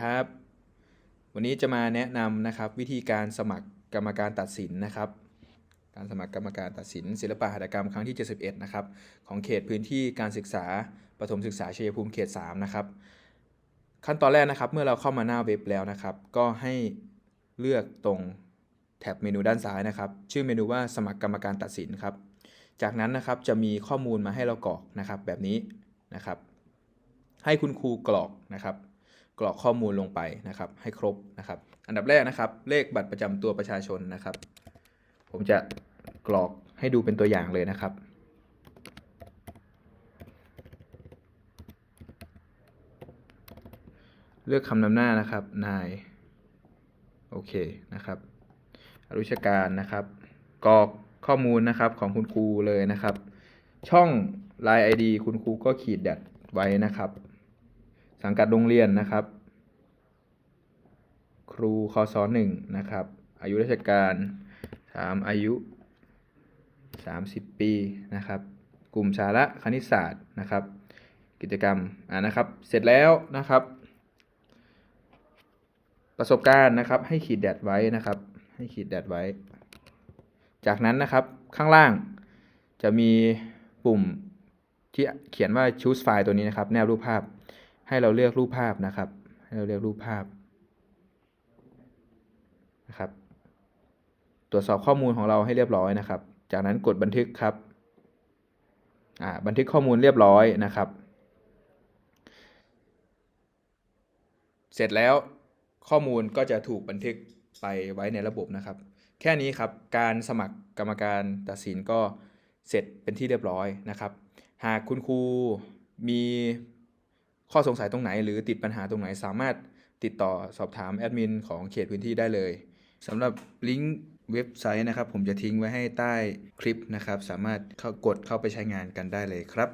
ครับ วันนี้จะมาแนะนำนะครับวิธีการสมัครกรรมการตัดสินนะครับ การสมัครกรรมการตัดสิน ศิลปะหัตถกรรมครั้งที่ 71 นะครับ ของเขตพื้นที่การศึกษาประถมศึกษาชัยภูมิเขต 3 นะครับ ขั้นตอนแรกนะครับ เมื่อเราเข้ามาหน้าเว็บแล้วนะครับ ก็ให้เลือกตรงแท็บเมนูด้านซ้ายนะครับ ชื่อเมนูว่าสมัครกรรมการตัดสินครับ จากนั้นนะครับจะมีข้อมูลมาให้เรากรอกนะครับแบบนี้นะครับ ให้คุณครูกรอกนะครับ กรอกข้อมูลลงไปนะครับ ให้ครบนะครับ อันดับแรกนะครับ เลขบัตรประจำตัวประชาชนนะครับ ผมจะกรอกให้ดูเป็นตัวอย่างเลยนะครับ เลือกคำนำหน้านะครับนายโอเคนะครับรุชการนะครับกรอกข้อมูลนะครับของคุณครูเลยนะครับ ช่อง Line ID คุณครูก็ขีดแดดไว้นะครับ สังกัดโรงเรียนนะครับ ครูคศหนึ่งนะครับ อายุราชการถามอายุ 30 ปีนะครับ กลุ่มสาระคณิตศาสตร์นะครับ กิจกรรมอ่านะครับ เสร็จแล้วนะครับ ประสบการณ์นะครับ ให้ขีดแดดไว้นะครับ ให้ขีดแดดไว้ จากนั้นนะครับข้างล่างจะมีปุ่มที่เขียนว่า choose file ตัวนี้นะครับ แนบรูปภาพ ให้เราเลือกรูปภาพนะครับ ให้เราเลือกรูปภาพนะครับ ตรวจสอบข้อมูลของเราให้เรียบร้อยนะครับ จากนั้นกดบันทึกครับอ่าบันทึกข้อมูลเรียบร้อยนะครับ เสร็จแล้วข้อมูลก็จะถูกบันทึกไปไว้ในระบบนะครับ แค่นี้ครับการสมัครกรรมการตัดสินก็เสร็จเป็นที่เรียบร้อยนะครับ หากคุณครูมี ข้อสงสัยตรงไหน หรือติดปัญหาตรงไหนสามารถติดต่อสอบถามแอดมินของเขตพื้นที่ได้เลยสำหรับลิงก์เว็บไซต์นะครับ ผมจะทิ้งไว้ให้ใต้คลิปนะครับ สามารถเข้ากดเข้าไปใช้งานกันได้เลยครับ